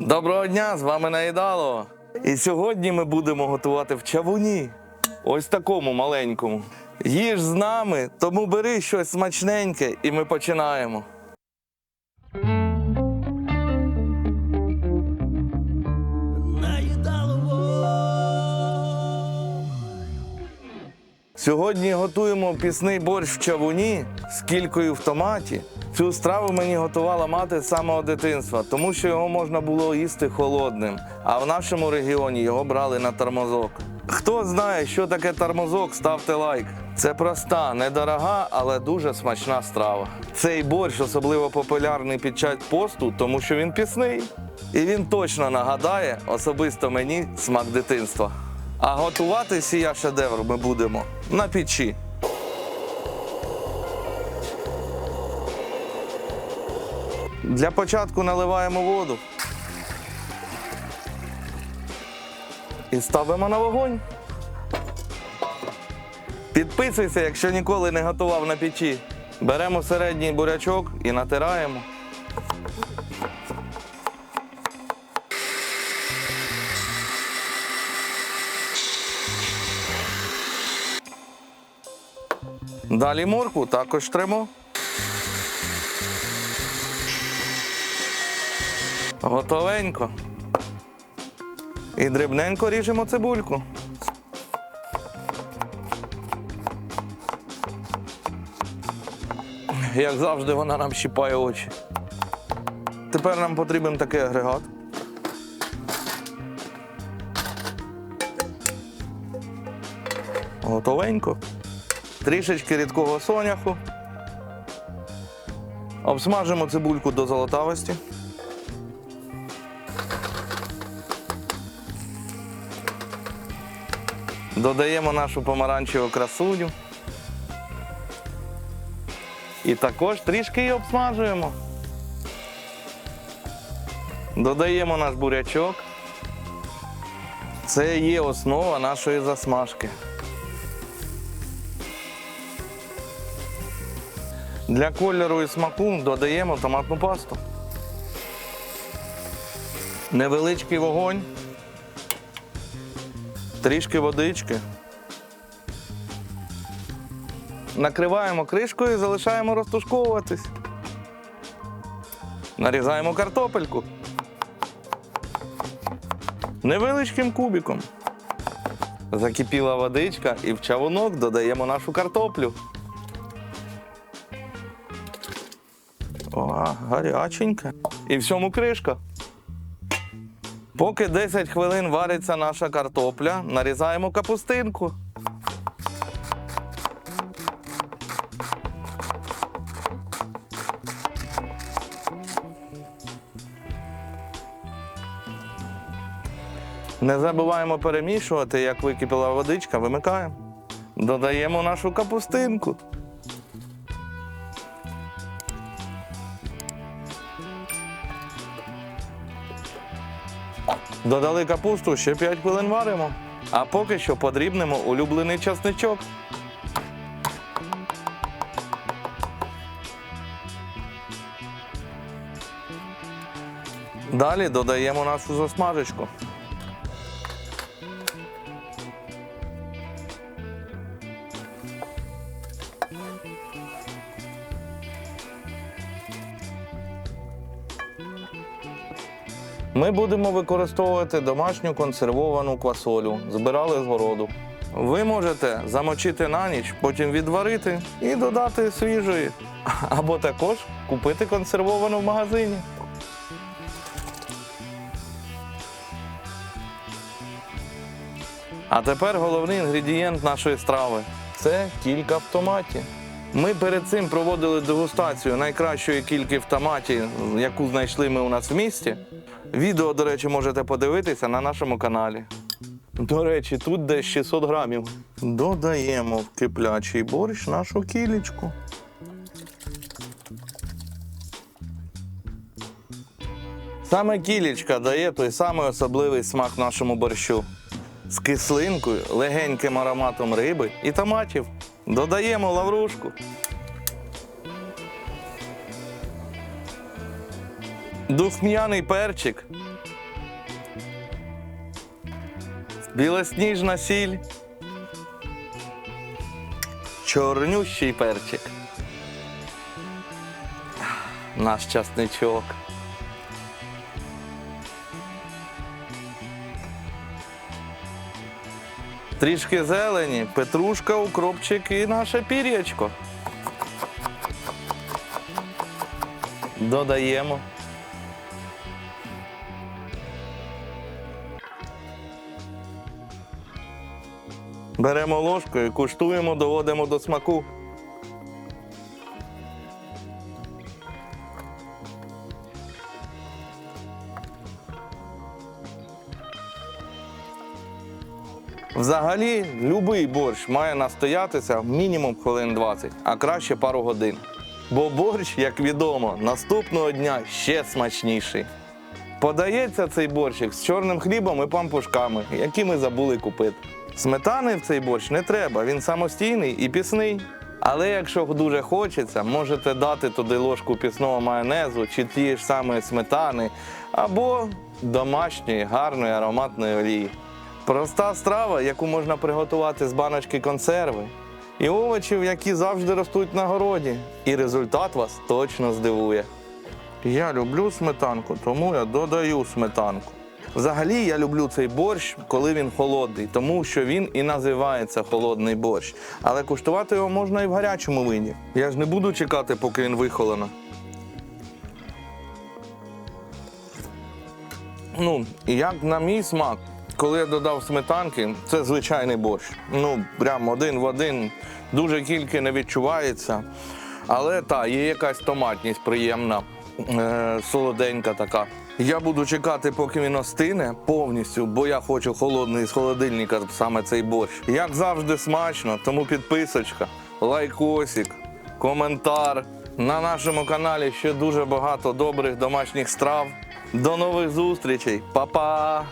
Доброго дня, з вами Наїдало. І сьогодні ми будемо готувати в чавуні. Ось такому маленькому. Їж з нами, тому бери щось смачненьке і ми починаємо. Сьогодні готуємо пісний борщ в чавуні з кількою в томаті. Цю страву мені готувала мати з самого дитинства, тому що його можна було їсти холодним. А в нашому регіоні його брали на тормозок. Хто знає, що таке тормозок, ставте лайк. Це проста, недорога, але дуже смачна страва. Цей борщ особливо популярний під час посту, тому що він пісний. І він точно нагадає особисто мені смак дитинства. А готувати сія шедевр ми будемо на печі. Для початку наливаємо воду. І ставимо на вогонь. Підписуйся, якщо ніколи не готував на печі. Беремо середній бурячок і натираємо. Далі моркву також тремо. Готовенько. І дрібненько ріжемо цибульку. Як завжди, вона нам щіпає очі. Тепер нам потрібен такий агрегат. Готовенько. Трішечки рідкого соняху. Обсмажимо цибульку до золотавості. Додаємо нашу помаранчеву красуню. І також трішки її обсмажуємо. Додаємо наш бурячок. Це є основа нашої засмажки. Для кольору і смаку додаємо томатну пасту. Невеличкий вогонь. Трішки водички. Накриваємо кришкою і залишаємо розтушковуватись. Нарізаємо картопельку. Невеличким кубиком. Закипіла водичка і в чавунок додаємо нашу картоплю. О, гаряченька. І всьому кришка. Поки 10 хвилин вариться наша картопля, нарізаємо капустинку. Не забуваємо перемішувати, як википіла водичка, вимикаємо. Додаємо нашу капустинку. Додали капусту, ще 5 хвилин варимо. А поки що подрібнемо улюблений часничок. Далі додаємо нашу засмажечку. Ми будемо використовувати домашню консервовану квасолю. Збирали з городу. Ви можете замочити на ніч, потім відварити і додати свіжої. Або також купити консервовану в магазині. А тепер головний інгредієнт нашої страви це кілька в томаті. Ми перед цим проводили дегустацію найкращої кільки в томаті, яку знайшли ми у нас в місті. Відео, до речі, можете подивитися на нашому каналі. До речі, тут десь 600 грамів. Додаємо в киплячий борщ нашу кілечку. Саме кілечка дає той самий особливий смак нашому борщу. З кислинкою, легеньким ароматом риби і томатів. Додаємо лаврушку. духм'яний перчик, білосніжна сіль, чорнющий перчик, наш часничок. Трішки зелені, петрушка, укропчик і наше пір'ячко. Додаємо. Беремо ложку і куштуємо, доводимо до смаку. Взагалі, будь-який борщ має настоятися мінімум хвилин 20, а краще пару годин. Бо борщ, як відомо, наступного дня ще смачніший. Подається цей борщик з чорним хлібом і пампушками, які ми забули купити. Сметани в цей борщ не треба, він самостійний і пісний. Але якщо дуже хочеться, можете дати туди ложку пісного майонезу чи тієї ж самої сметани, або домашньої гарної ароматної олії. Проста страва, яку можна приготувати з баночки консерви, і овочів, які завжди ростуть на городі. І результат вас точно здивує. Я люблю сметанку, тому я додаю сметанку. Взагалі я люблю цей борщ, коли він холодний, тому що він і називається холодний борщ. Але куштувати його можна і в гарячому виді. Я ж не буду чекати, поки він вихолоне. Ну, як на мій смак, коли я додав сметанки, це звичайний борщ. Ну, прям один в один, дуже кілька не відчувається. Але так, є якась томатність приємна, е, солоденька така. Я буду чекати, поки він остине повністю, бо я хочу холодний з холодильника саме цей борщ. Як завжди, смачно, тому підписочка, лайкосик, коментар. На нашому каналі ще дуже багато добрих домашніх страв. До нових зустрічей, Па-па!